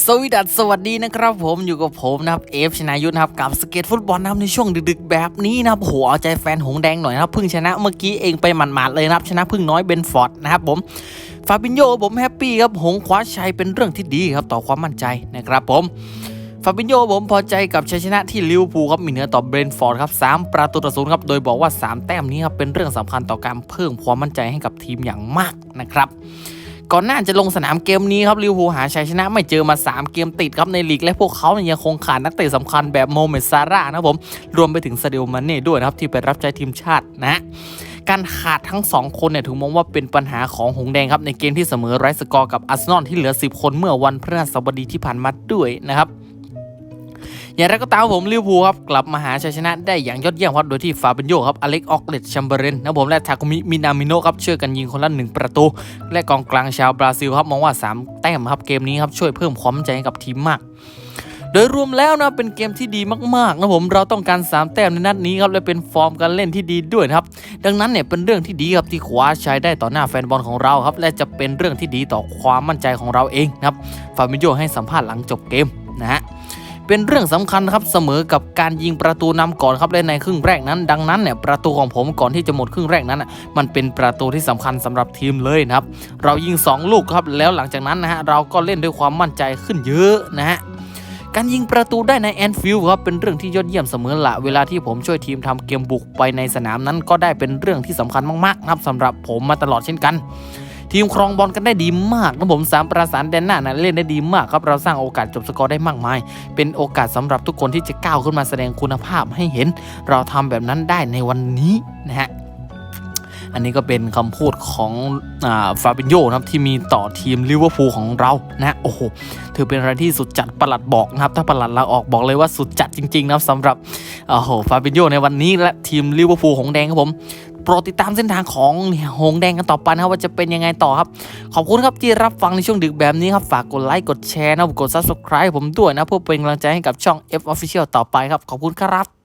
สวีดัสสวัสดีนะครับผมอยู่กับผมนะครับเอฟชนายุทธนะครับกับสเก็ตฟุตบอลนะครับในช่วงดึกๆแบบนี้นะครับโหเอาใจแฟนหงแดงหน่อยนะครับเพิ่งชนะเมื่อกี้เองไปหมาดๆเลยนะครับ ชนะพึ่งน้อยเบนฟอร์ดนะครับผมฟาบินโยผมแฮปปี้ครับหงคว้าชัยเป็นเรื่องที่ดีครับต่อความมั่นใจนะครับผมฟาบินโยผมพอใจกับชัยชนะที่ลิเวอร์พูลครับมีเหนือต่อเบรนฟอร์ดครับสามประตูต่อศูนย์ครับโดยบอกว่า 3 แต้มนี้ครับเป็นเรื่องสำคัญต่อการเพิ่มความมั่นใจให้กับทีมอย่างมากนะครับ ก่อนหน้าจะลงสนามเกมนี้ครับลิวพูหาชัยชนะไม่เจอมา 3 เกมติดครับในลีกและพวกเขาเนี่ยยังคงขาดนักเตะสำคัญแบบโมเมสซาร่านะครับผมรวมไปถึงซาเดลมาเน่ด้วยนะครับที่ไปรับใช้ทีมชาตินะการขาดทั้ง 2 คนเนี่ยถูกมองว่าเป็นปัญหาของหงแดงครับในเกมที่เสมอไร้สกอร์กับอาร์เซนอลที่เหลือ 10 คนเมื่อวันพฤหัสบดีที่ผ่านมาด้วยนะครับ อย่างไรก็ตามผมลิวพูครับกลับมาหาชัยชนะได้อย่างยอดเยี่ยมครับโดยที่ฟาเบนโยครับอเล็กออกเลตชัมเบอร์เรนนะผมและทาคุมิมินามิโนครับช่วยกันยิงคนละหนึ่งประตู และกองกลางชาวบราซิลครับมองว่า 3 แต้มครับเกมนี้ครับช่วยเพิ่มความมั่นใจให้กับทีมมากโดยรวมแล้วนะเป็นเกมที่ดีมากๆนะผมเราต้องการ 3 แต้มในนัดนี้ครับและเป็นฟอร์มการเล่นที่ดีด้วยครับ ดังนั้นเนี่ยเป็นเรื่องที่ดีครับที่คว้าชัยได้ต่อหน้าแฟนบอลของเราครับ และจะเป็นเรื่องที่ดีต่อความมั่นใจของเราเองนะครับฟาบิโยให้สัมภาษณ์หลังจบเกมนะฮะ เป็นเรื่องสำคัญครับเสมอกับการยิงประตูนำก่อนครับและในครึ่งแรกนั้น ดังนั้นเนี่ยประตูของผมก่อนที่จะหมดครึ่งแรกนั้นน่ะมันเป็นประตูที่สำคัญสำหรับทีมเลยนะครับ เรายิง 2 ลูกครับแล้วหลังจากนั้นนะฮะเราก็เล่นด้วยความมั่นใจขึ้นเยอะนะฮะการยิงประตูได้ในแอนฟิลด์ครับเป็นเรื่องที่ยอดเยี่ยมเสมอละเวลาที่ผมช่วยทีมทำเกมบุกไปในสนามนั้นก็ได้เป็นเรื่องที่สำคัญมากๆนะครับสำหรับผมมาตลอดเช่นกัน ทีมครองบอลกันได้ดีมากนะผมสามประสานแดนหน้านะเล่นได้ดีมากครับเราสร้างโอกาสจบสกอร์ได้มากมาย เป็นโอกาสสำหรับทุกคนที่จะก้าวขึ้นมาแสดงคุณภาพให้เห็น เราทำแบบนั้นได้ในวันนี้นะฮะอันนี้ก็เป็นคำพูดของฟาบินโยนะครับที่มีต่อทีมลิเวอร์พูลของเรานะฮะโอ้โหถือเป็นอะไรที่สุดจัดประหลัดบอกนะครับ ถ้าประหลัดลาออกบอกเลยว่าสุดจัดจริงๆนะครับสำหรับโอ้โหฟาบินโยในวันนี้และทีมลิเวอร์พูลของแดงครับผม โปรดติดตามเส้นทางของหงแดงกันต่อไปนะครับว่าจะเป็นยังไงต่อครับ ขอบคุณครับที่รับฟังในช่วงดึกแบบนี้ครับ ฝากกดไลค์กดแชร์นะกด subscribe ผมด้วยนะเพื่อเป็นกำลังใจให้กับช่อง F Official ต่อไปครับ ขอบคุณครับ